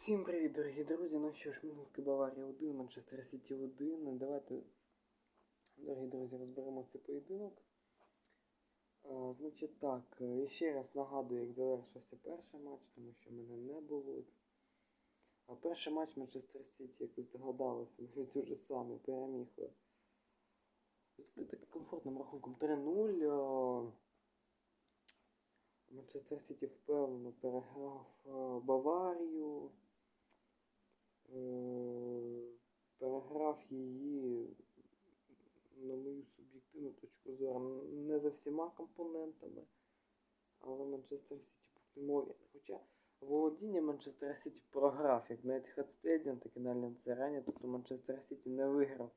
Всім привіт, дорогі друзі. Ну що ж, Мюнхенська Баварія 1, Манчестер Сіті 1. Давайте, дорогі друзі, розберемо цей поєдинок. А, значить так, е, ще раз нагадую, як завершився перший матч, тому що мене не було. А перший матч Манчестер Сіті, як ви здогадалися, навіть уже самі переміг. таким комфортним рахунком 3-0. Манчестер Сіті впевнено переграв е, Баварію. Переграв її, на мою суб'єктивну точку зору, не за всіма компонентами. Але Манчестер Сіті був неймовірний. Хоча володіння Манчестер Сіті програв як на Etihad Stadium, так і на Альянс Арені. Тобто Манчестер Сіті не виграв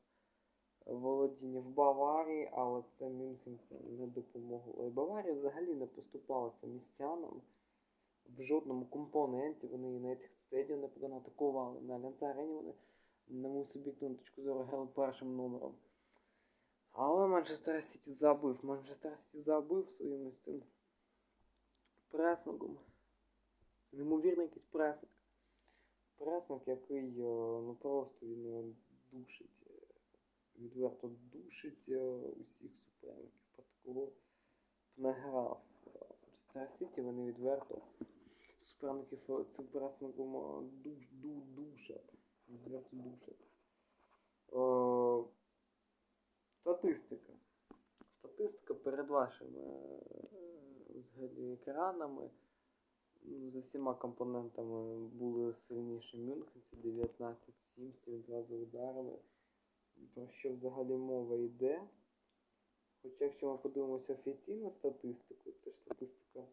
володіння в Баварії, але це мюнхенцям не допомогло. І Баварія взагалі не поступалася містянам в жодному компоненті. Вони і на Stadium непогано атакували. На Альянс Арені вони, на мою суб'єктивну точку зору, грали першим номером. Але Манчестер Сіті забив. Манчестер Сіті забив своїм ось цим пресингом. Це неймовірний якийсь пресинг. Пресинг, який е, ну просто він душить. е, Відверто душить е, усіх суперників. Про такого не грав. е, Манчестер Сіті вони відверто суперників е, цим пресингом душ, ду, душать. Відверто душать. Е, Статистика. Статистика перед вашими е, взагалі екранами. Ну, за всіма компонентами були сильніші мюнхенці 19-7, 7-2 за ударами. Про що взагалі мова йде? Хоча якщо ми подивимося офіційну статистику, це ж статистика.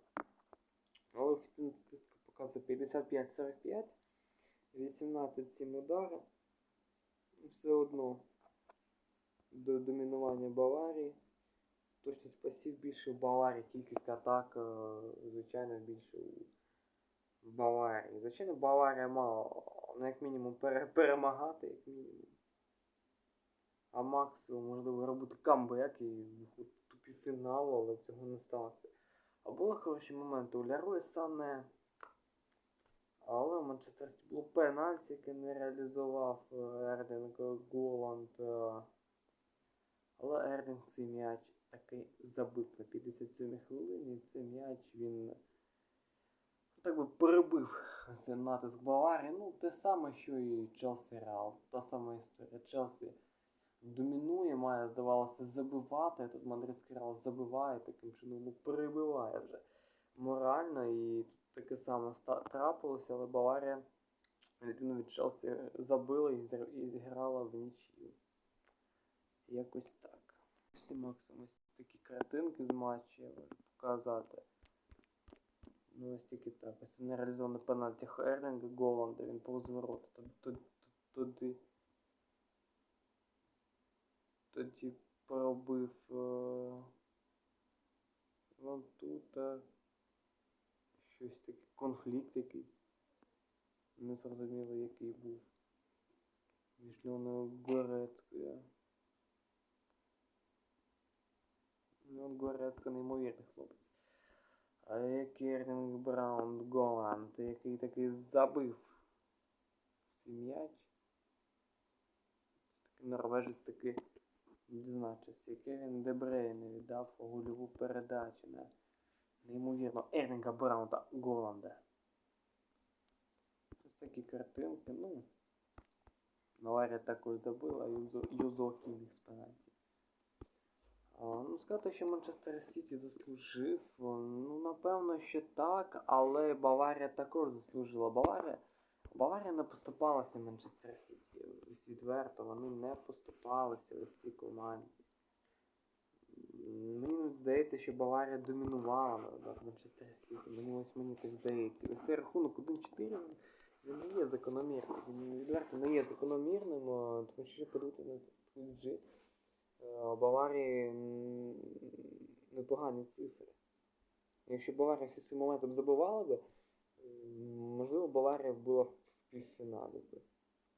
Але офіційна статистика показує 55-45, 18-7 удари. Ну, Все одно до домінування Баварії. Точність пасів більше в Баварії, кількість атак, е, звичайно, більше у Баварії. Звичайно, Баварія мала, ну, як мінімум, перемагати, як мінімум. А максимум, можливо, робити камбек і до півфіналу, але цього не сталося. А були хороші моменти у Ляруї Сане. Але у Манчестер було пенальті, яке не реалізував е, Ерлінг Голланд. е. Але Ерлінг цей м'яч таки забив на 57 хвилині. І цей м'яч він ну, так би перебив цей натиск Баварії. Ну, те саме, що і Челсі Реал. Та сама історія. Челсі домінує, має, здавалося, забивати. Тут мадридський Реал забиває, таким чином ну, перебиває вже морально. І тут таке саме трапилося, але Баварія відміну від Челсі забила і зіграла в нічию. Якось так. Всі максимум ось такі картинки з матчу я можу показати. Ну, ось тільки так. Ось нереалізоване пенальті Херлінга Голланда, він повз ворота. Туди, туди, туди, тоді пробив е, вон тут щось таке, конфлікт якийсь. Не зрозуміло, який був. Між Льоною Горецькою. Леон Горецька неймовірний хлопець. А як Ерлінг Браун Голланд, який таки забив свій м'яч. Такий норвежець таки відзначився. Кевін Дебрейн віддав гольову передачу на неймовірно Ерлінга Браунта Голланда. Ось такі картинки, ну. Баварія також забила, Юзо Кіміх з пенальті. Ну, сказати, що Манчестер Сіті заслужив. Ну, напевно, що так, але Баварія також заслужила. Баварія, Баварія не поступалася Манчестер Сіті. Відверто, вони не поступалися ось цій команді. Мені здається, що Баварія домінувала над Манчестер Сіті. Мені ось мені так здається. Ось цей рахунок 1-4 він- не є закономірним. Він відверто не є закономірним, тому що подивитися на статистику Е, Баварії непогані цифри. Якщо Баварія всі свої моменти б забивала би, можливо, Баварія була в півфіналі би.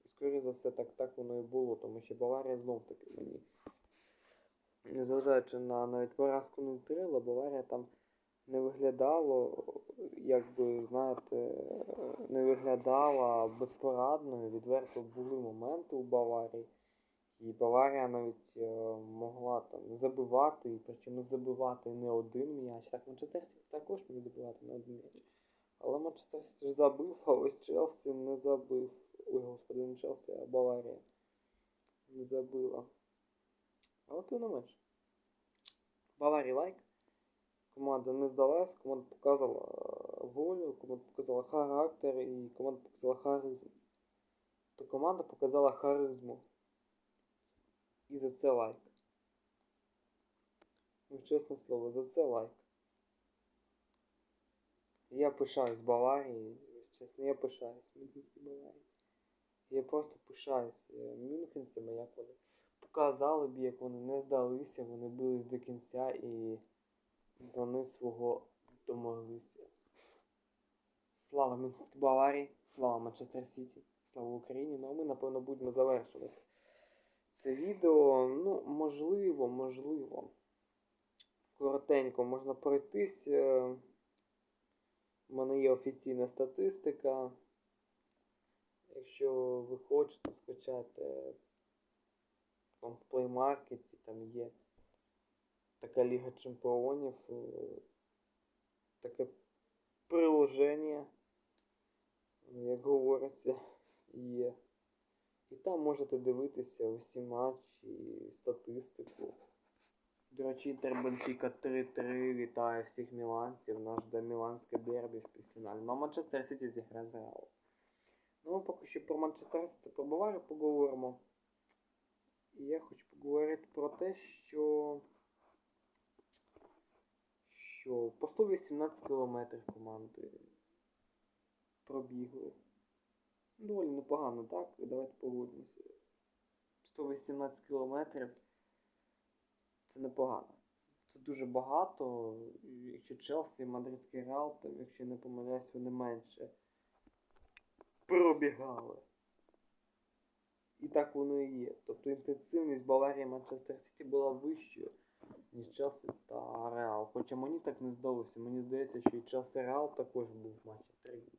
І скоріше за все, так, так воно і було, тому що Баварія знов таки мені. Незважаючи на навіть поразку 0-3, Баварія там не виглядало, як би, знаєте, не виглядала безпорадною. Відверто були моменти у Баварії. І Баварія навіть е, могла там забивати, і причому забивати не один м'яч. Так, Манчестер також міг забивати не один м'яч. Але Манчестер Сіті забив, а ось Челсі не забив. Ой, господи, не Челсі, а Баварія. Не забила. Але тим не менш. Баварії лайк. Команда не здалась, команда показала е, волю, команда показала характер і команда показала харизму. То команда показала харизму. І за це лайк. Ну, чесне слово, за це лайк. Я пишаюсь Баварією, чесно, я пишаюсь Мюнхенській Баварії. Я просто пишаюсь е, мюнхенцями, як вони показали б, як вони не здалися, вони бились до кінця і вони свого домоглися. Слава Мюнхенській Баварії, слава Манчестер Сіті, слава Україні. Ну а ми, напевно, будемо завершувати це відео. Ну, можливо, можливо. Коротенько можна пройтись. У мене є офіційна статистика. Якщо ви хочете скачати там в Play Market, там є така Ліга Чемпіонів, е, таке приложення, як говориться, є. І там можете дивитися усі матчі, статистику. До речі, Інтер Бенфіка 3-3 вітає всіх міланців. Наш де міланське дербі в півфіналі. Ну а Манчестер Сіті зіграє з Реалом. Ну, поки що про Манчестер Сіті про поговоримо. І я хочу поговорити про те, що. Що по 118 кілометрів команди пробігли. Доволі непогано, так? Давайте погодимося. 118 кілометрів це непогано. Це дуже багато. Якщо Челсі Мадридський Реал, то якщо не помиляюсь, вони менше пробігали. І так воно і є. Тобто інтенсивність Баварії Манчестер Сіті була вищою, ніж Челсі та Реал. Хоча мені так не здалося. Мені здається, що і Челсі Реал також був в матчі тричі.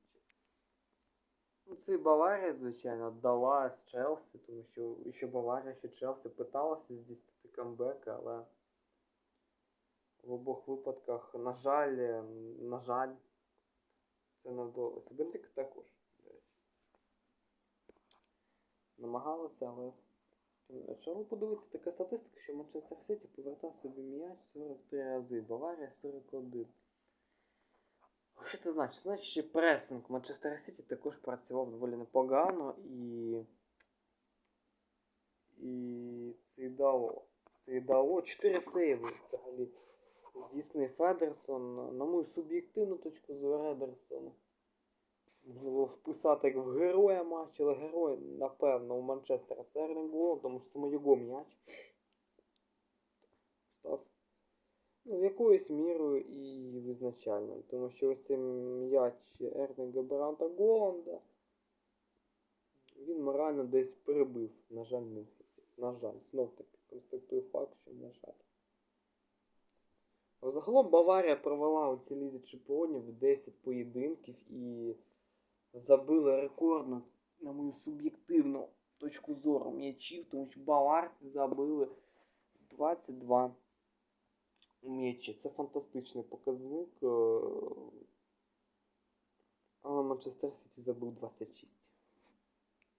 Ну, це і Баварія, звичайно, дала з Челсі, тому що і що Баварія, що Челсі питалася здійснити камбек, але в обох випадках, на жаль, на жаль, це не вдалося. Бенфіка також, до речі. Намагалися, але менше. Ну, така статистика, що Манчестер Сіті повертав собі м'яч 43 рази, Баварія 41. Що це значить? Значить, що пресинг Манчестер Сіті також працював доволі непогано і. І це й дало. Це дало 4 сейви взагалі. Здійснив Федерсон. На мою суб'єктивну точку зору Едерсон. Можливо, вписати як в героя матчу, але герой, напевно, у Манчестера це Ерлінг Голланд, тому що саме його м'яч став ну, якоюсь мірою і визначальним. Тому що ось цей м'яч Ерлінга Бранта Голланда він морально десь прибив, на жаль, мюнхенців. На жаль, знов таки констатую факт, що на жаль. Взагалом Баварія провела у цій лізі чемпіонів 10 поєдинків і забила рекордну, на мою суб'єктивну точку зору м'ячів, тому що баварці забили 22 м'ячі. Це фантастичний показник. е, Але Манчестер Сіті забив 26.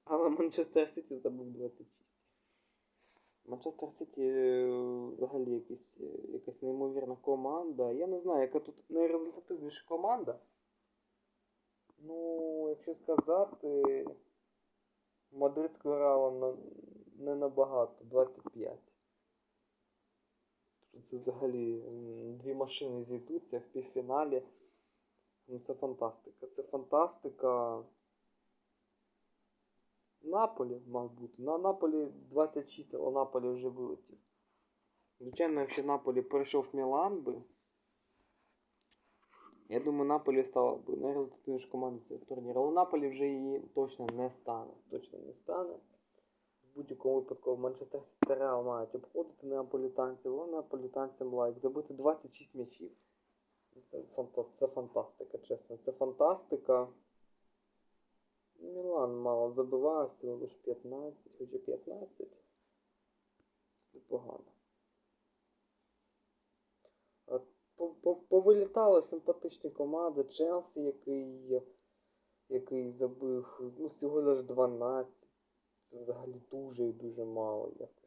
Але Манчестер Сіті забив 26. Манчестер Сіті е, взагалі якась, е, якась неймовірна команда. Я не знаю, яка тут найрезультативніша команда. Ну, якщо сказати, Мадридського Реала не набагато, 25. Тобто Це взагалі дві машини зійдуться в півфіналі. Ну, це фантастика. Це фантастика. Наполі, мав бути. На Наполі 26, але Наполі вже вилетів. Звичайно, якщо Наполі пройшов Мілан би. Я думаю, Наполі стала б найрезультативнішою командою цього турніру. Але Наполі вже її точно не стане. Точно не стане. В будь-якому випадку Манчестер Сіті Реал мають обходити неаполітанців, але неаполітанцям лайк. Забити 26 м'ячів. Це, фанта... це фантастика, чесно. Це фантастика. Мілан мало забиває, всього лише 15, хоча 15. Це непогано. Пов- Повилітали симпатичні команди. Челсі, який, який забив ну, всього лише 12. Це взагалі дуже і дуже мало якось.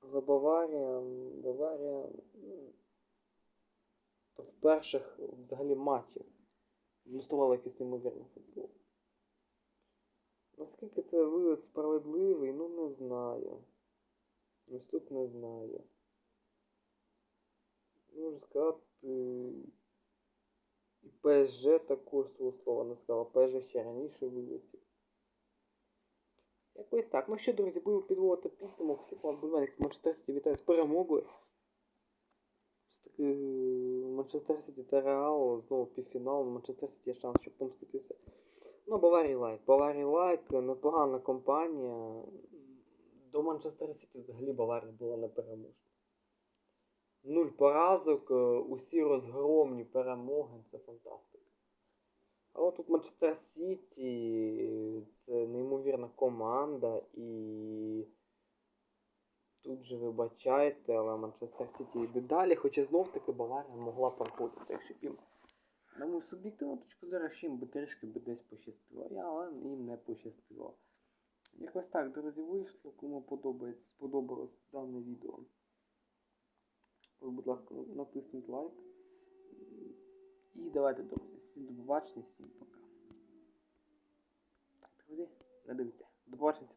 Але Баварія, Баварія то в перших взагалі матчах демонструвала якийсь неймовірний футбол. Наскільки це вивід справедливий, ну не знаю. Ось тут не знаю. Можу сказати. І ПСЖ також свого слова не сказала. ПСЖ ще раніше вилетів. Якось так. Ну що, друзі, будемо підводити підсумок. Всіх вам болівальників Манчестер вітаю з перемогою. Ось Манчестер Сіті та Реал знову півфінал. Манчестер Сіті є шанс, щоб помститися. Ну, Баварій лайк. Баварій лайк, непогана компанія. До Манчестер Сіті взагалі Баварія була непереможна. Нуль поразок, е, усі розгромні перемоги, це фантастика. А от тут Манчестер Сіті це неймовірна команда і тут же вибачайте, але Манчестер Сіті йде далі, хоча знов таки Баварія могла проходити, якщо їм, на мою суб'єктивну точку зору, ще їм би трішки би десь пощастило, Я- але їм не пощастило. Якось так, друзі, вийшло. Кому подобається, сподобалось дане відео. Ви, будь ласка, натисніть лайк. І давайте, друзі, всім до побачення, всім пока. Так, друзі, не дивіться. До побачення.